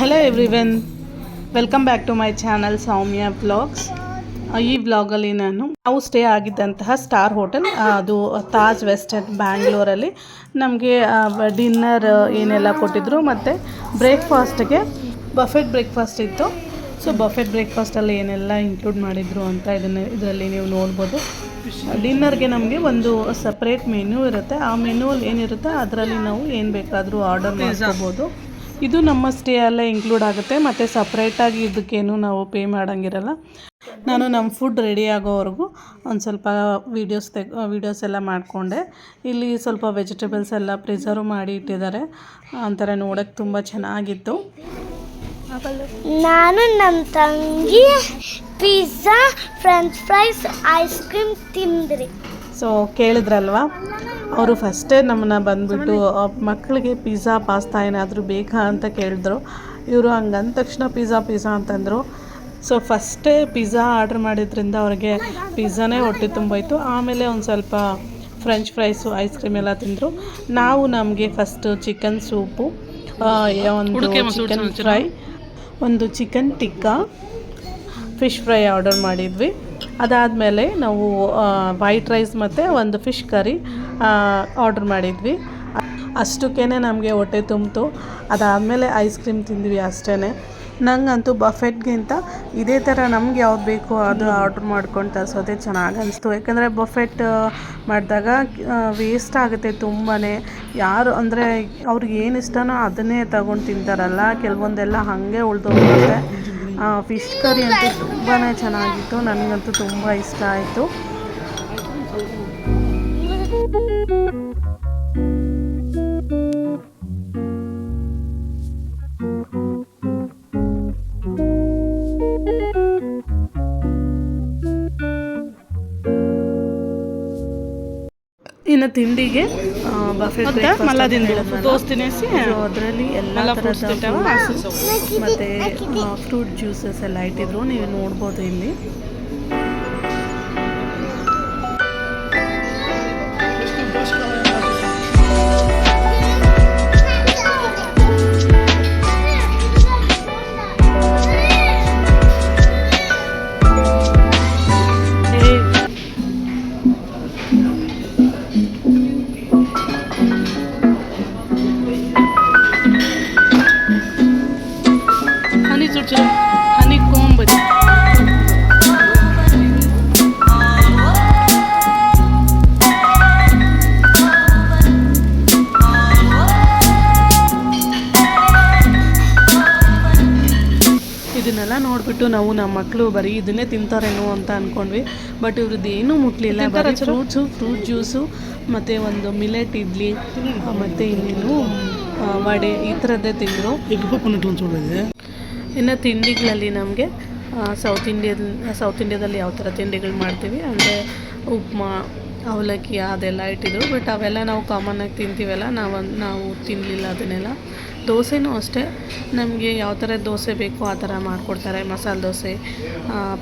Hello everyone welcome back to my channel Soumya blogs ಈ ವ್ಲಾಗಲ್ಲಿ ನಾನು ನಾವು ಸ್ಟೇ ಆಗಿದ್ದಂತಹ ಸ್ಟಾರ್ ಹೋಟೆಲ್ ಅದು ತಾಜ್ ವೆಸ್ಟರ್ನ್ ಬ್ಯಾಂಗ್ಳೂರಲ್ಲಿ ನಮಗೆ ಡಿನ್ನರ್ ಏನೆಲ್ಲ ಕೊಟ್ಟಿದ್ರು ಮತ್ತು ಬ್ರೇಕ್ಫಾಸ್ಟ್ಗೆ ಬಫೆಟ್ ಬ್ರೇಕ್ಫಾಸ್ಟ್ ಇತ್ತು. ಸೊ ಬಫೆಟ್ ಬ್ರೇಕ್ಫಾಸ್ಟಲ್ಲಿ ಏನೆಲ್ಲ ಇನ್ಕ್ಲೂಡ್ ಮಾಡಿದ್ರು ಅಂತ ಇದನ್ನು ಇದರಲ್ಲಿ ನೀವು ನೋಡ್ಬೋದು. ಡಿನ್ನರ್ಗೆ ನಮಗೆ ಒಂದು ಸಪ್ರೇಟ್ ಮೆನ್ಯೂ ಇರುತ್ತೆ. ಆ ಮೆನ್ಯೂಲ್ಲಿ ಏನಿರುತ್ತೆ ಅದರಲ್ಲಿ ನಾವು ಏನು ಬೇಕಾದರೂ ಆರ್ಡರ್ ಮಾಡ್ಕೋಬೋದು. ಇದು ನಮ್ಮ ಸ್ಟೇ ಅಲ್ಲೇ ಇನ್ಕ್ಲೂಡ್ ಆಗುತ್ತೆ, ಮತ್ತು ಸಪ್ರೇಟಾಗಿ ಇದಕ್ಕೇನು ನಾವು ಪೇ ಮಾಡೋಂಗಿರಲ್ಲ. ನಾನು ನಮ್ಮ ಫುಡ್ ರೆಡಿ ಆಗೋವರೆಗೂ ಒಂದು ಸ್ವಲ್ಪ ವೀಡಿಯೋಸ್ ತೆಗ್ ವೀಡಿಯೋಸ್ ಎಲ್ಲ ಮಾಡಿಕೊಂಡೆ. ಇಲ್ಲಿ ಸ್ವಲ್ಪ ವೆಜಿಟೇಬಲ್ಸ್ ಎಲ್ಲ ಪ್ರಿಸರ್ವ್ ಮಾಡಿ ಇಟ್ಟಿದ್ದಾರೆ. ಒಂಥರ ನೋಡೋಕ್ಕೆ ತುಂಬ ಚೆನ್ನಾಗಿತ್ತು. ನಾನು ನಮ್ಮ ತಂಗಿ pizza french fries ice cream ತಿಂದ್ರಿ. ಸೊ ಕೇಳಿದ್ರಲ್ವಾ? ಅವರು ಫಸ್ಟೇ ನಮ್ಮನ್ನ ಬಂದ್ಬಿಟ್ಟು ಮಕ್ಕಳಿಗೆ ಪಿಜ್ಜಾ ಪಾಸ್ತಾ ಏನಾದರೂ ಬೇಕಾ ಅಂತ ಕೇಳಿದ್ರು. ಇವರು ಹಂಗಂದ ತಕ್ಷಣ ಪಿಜ್ಜಾ ಪಿಜ್ಜಾ ಅಂತಂದರು. ಸೊ ಫಸ್ಟೇ ಪಿಜ್ಜಾ ಆರ್ಡ್ರ್ ಮಾಡಿದ್ರಿಂದ ಅವ್ರಿಗೆ ಪಿಜ್ಜಾನೇ ಹೊಟ್ಟೆ ತುಂಬೋಯ್ತು. ಆಮೇಲೆ ಒಂದು ಸ್ವಲ್ಪ ಫ್ರೆಂಚ್ ಫ್ರೈಸು ಐಸ್ ಕ್ರೀಮ್ ಎಲ್ಲ ತಿಂದರು. ನಾವು ನಮಗೆ ಫಸ್ಟು ಚಿಕನ್ ಸೂಪು ಒಂದು ಚಿಕನ್ ಫ್ರೈ ಒಂದು chicken tikka fish fry order ಮಾಡಿದ್ವಿ. ಅದಾದಮೇಲೆ ನಾವು ವೈಟ್ ರೈಸ್ ಮತ್ತು ಒಂದು ಫಿಶ್ ಕರಿ ಆರ್ಡರ್ ಮಾಡಿದ್ವಿ. ಅಷ್ಟಕ್ಕೇ ನಮಗೆ ಹೊಟ್ಟೆ ತುಂಬಿತು. ಅದಾದಮೇಲೆ ಐಸ್ ಕ್ರೀಮ್ ತಿಂದ್ವಿ ಅಷ್ಟೇ ನನಗಂತೂ ಬಫೆಟ್ಗಿಂತ ಇದೇ ಥರ ನಮ್ಗೆ ಯಾವ್ದು ಬೇಕು ಅದು ಆರ್ಡ್ರ್ ಮಾಡ್ಕೊಂಡು ತರಿಸೋದೇ ಚೆನ್ನಾಗಿ ಅನಿಸ್ತು. ಯಾಕಂದರೆ ಬಫೆಟ್ ಮಾಡಿದಾಗ ವೇಸ್ಟ್ ಆಗುತ್ತೆ ತುಂಬಾ ಯಾರು ಅಂದರೆ ಅವ್ರಿಗೆ ಏನು ಇಷ್ಟನೋ ಅದನ್ನೇ ತಗೊಂಡು ತಿಂತಾರಲ್ಲ. ಕೆಲವೊಂದೆಲ್ಲ ಹಾಗೆ ಉಳ್ದೋಗುತ್ತೆ ಫಿಶ್ ಕರಿ ಅಂತೂ ತುಂಬಾ ಚೆನ್ನಾಗಿತ್ತು. ನನಗಂತೂ ತುಂಬ ಇಷ್ಟ ಆಯಿತು. ಇನ್ನು ತಿಂಡಿಗೆ ಬಫೆಟ್ ದೋಸ್ತ್ ತಿನ್ನಿಸಿ ಅದರಲ್ಲಿ ಎಲ್ಲ ಥರದ ಮತ್ತು ಫ್ರೂಟ್ ಜ್ಯೂಸಸ್ ಎಲ್ಲ ಇಟ್ಟಿದ್ರು. ನೀವು ನೋಡ್ಬೋದು ಇಲ್ಲಿ. ಇದನ್ನೆಲ್ಲ ನೋಡಿಬಿಟ್ಟು ನಾವು ನಮ್ಮ ಮಕ್ಕಳು ಬರೀ ಇದನ್ನೇ ತಿಂತಾರೇನೋ ಅಂತ ಅಂದ್ಕೊಂಡ್ವಿ ಬಟ್ ಇವ್ರದ್ದು ಏನೂ ಮುಟ್ಲಿಲ್ಲ. ಬರೀ ಫ್ರೂಟ್ಸು ಫ್ರೂಟ್ ಜ್ಯೂಸು ಮತ್ತು ಒಂದು ಮಿಲೆಟ್ ಇಡ್ಲಿ ಮತ್ತು ಇನ್ನೇನು ವಡೆ ಈ ಥರದ್ದೇ ತಿಂದರು. ಇನ್ನು ತಿಂಡಿಗಳಲ್ಲಿ ನಮಗೆ ಸೌತ್ ಇಂಡಿಯನ್ ಸೌತ್ ಇಂಡಿಯಾದಲ್ಲಿ ಯಾವ ಥರ ತಿಂಡಿಗಳು ಮಾಡ್ತೀವಿ ಅಂದರೆ ಉಪ್ಮಾ ಅವಲಕ್ಕಿ ಅದೆಲ್ಲ ಇಟ್ಟಿದ್ರು ಬಟ್ ಅವೆಲ್ಲ ನಾವು ಕಾಮನ್ನಾಗಿ ತಿಂತೀವಲ್ಲ ನಾವು ನಾವು ತಿನ್ನಲಿಲ್ಲ ಅದನ್ನೆಲ್ಲ. ದೋಸೆನೂ ಅಷ್ಟೇ ನಮಗೆ ಯಾವ ಥರ ದೋಸೆ ಬೇಕೋ ಆ ಥರ ಮಾಡಿಕೊಡ್ತಾರೆ ಮಸಾಲೆ ದೋಸೆ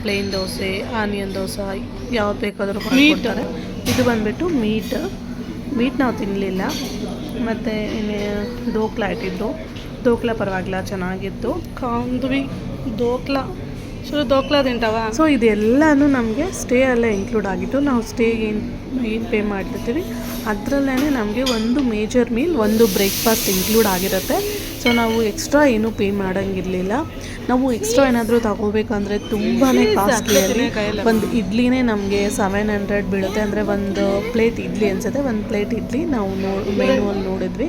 ಪ್ಲೇನ್ ದೋಸೆ ಆನಿಯನ್ ದೋಸೆ ಯಾವ್ದು ಬೇಕಾದರೂ ಮಾಡಿಕೊಡ್ತಾರೆ. ಇದು ಬಂದುಬಿಟ್ಟು ಮೀಟ್ ಮೀಟ್ ನಾವು ತಿನ್ನಲಿಲ್ಲ ಮತ್ತು ಇನ್ನು ದೋಕ್ಲಾ ಇಟ್ಟಿದ್ರು ದೋಕ್ಲಾ ಪರವಾಗಿಲ್ಲ ಚೆನ್ನಾಗಿತ್ತು. ಕಾಂದ್ವಿ ದೋಕ್ಲ. ಸೊ ದೋಕ್ಲಾ ತಿಂತಾವ? ಸೊ ಇದೆಲ್ಲನೂ ನಮಗೆ ಸ್ಟೇ ಅಲ್ಲೇ ಇನ್ಕ್ಲೂಡ್ ಆಗಿತ್ತು. ನಾವು ಸ್ಟೇ ಏನು ಏನು ಪೇ ಮಾಡ್ತಿರ್ತೀವಿ. ಅದರಲ್ಲೇ ನಮಗೆ ಒಂದು ಮೇಜರ್ ಮೀಲ್ ಒಂದು ಬ್ರೇಕ್ಫಾಸ್ಟ್ ಇನ್ಕ್ಲೂಡ್ ಆಗಿರುತ್ತೆ. ಸೊ ನಾವು ಎಕ್ಸ್ಟ್ರಾ ಏನೂ ಪೇ ಮಾಡೋಂಗಿರಲಿಲ್ಲ. ನಾವು ಎಕ್ಸ್ಟ್ರಾ ಏನಾದರೂ ತಗೋಬೇಕಂದ್ರೆ ತುಂಬಾ ಕಾಸ್ಟ್ಲಿ ಒಂದು ಇಡ್ಲಿನೇ ನಮಗೆ ಸೆವೆನ್ ಹಂಡ್ರೆಡ್ ಬೀಳುತ್ತೆ. ಅಂದರೆ ಒಂದು ಪ್ಲೇಟ್ ಇಡ್ಲಿ ಅನ್ಸುತ್ತೆ. ಒಂದು ಪ್ಲೇಟ್ ಇಡ್ಲಿ ನಾವು ನೋ ಮೆನುವಲ್ಲಿ ನೋಡಿದ್ವಿ.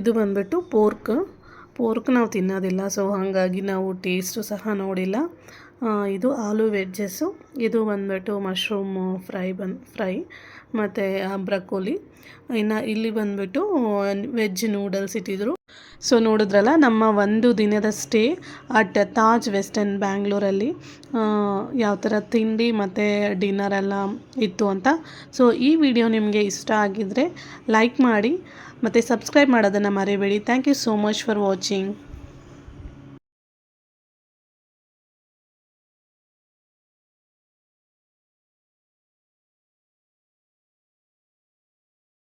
ಇದು ಬಂದ್ಬಿಟ್ಟು ಪೋರ್ಕ್. ಪೋರ್ಕ್ ನಾವು ತಿನ್ನೋದಿಲ್ಲ, ಸೊ ಹಾಗಾಗಿ ನಾವು ಟೇಸ್ಟು ಸಹ ನೋಡಿಲ್ಲ. ಇದು ಆಲೂ ವೆಜ್ಜಸ್ಸು. ಇದು ಬಂದ್ಬಿಟ್ಟು ಮಶ್ರೂಮ್ ಫ್ರೈ ಬನ್, ಫ್ರೈ ಮತ್ತು ಬ್ರಕೋಲಿ. ಇನ್ನು ಇಲ್ಲಿ ಬಂದ್ಬಿಟ್ಟು ವೆಜ್ ನೂಡಲ್ಸ್ ಇಟ್ಟಿದ್ರು. ಸೊ ನೋಡಿದ್ರಲ್ಲ, ನಮ್ಮ ಒಂದು ದಿನದ ಸ್ಟೇ ಅಟ್ ತಾಜ್ ವೆಸ್ಟರ್ನ್ ಬ್ಯಾಂಗ್ಳೂರಲ್ಲಿ. ಯಾವ ಥರ ತಿಂಡಿ ಮತ್ತು ಡಿನ್ನರ್ ಎಲ್ಲ ಇತ್ತು ಅಂತ. ಸೊ ಈ ವಿಡಿಯೋ ನಿಮಗೆ ಇಷ್ಟ ಆಗಿದ್ದರೆ ಲೈಕ್ ಮಾಡಿ ಮತ್ತು ಸಬ್ಸ್ಕ್ರೈಬ್ ಮಾಡೋದನ್ನು ಮರಿಬೇಡಿ. Thank you so much for watching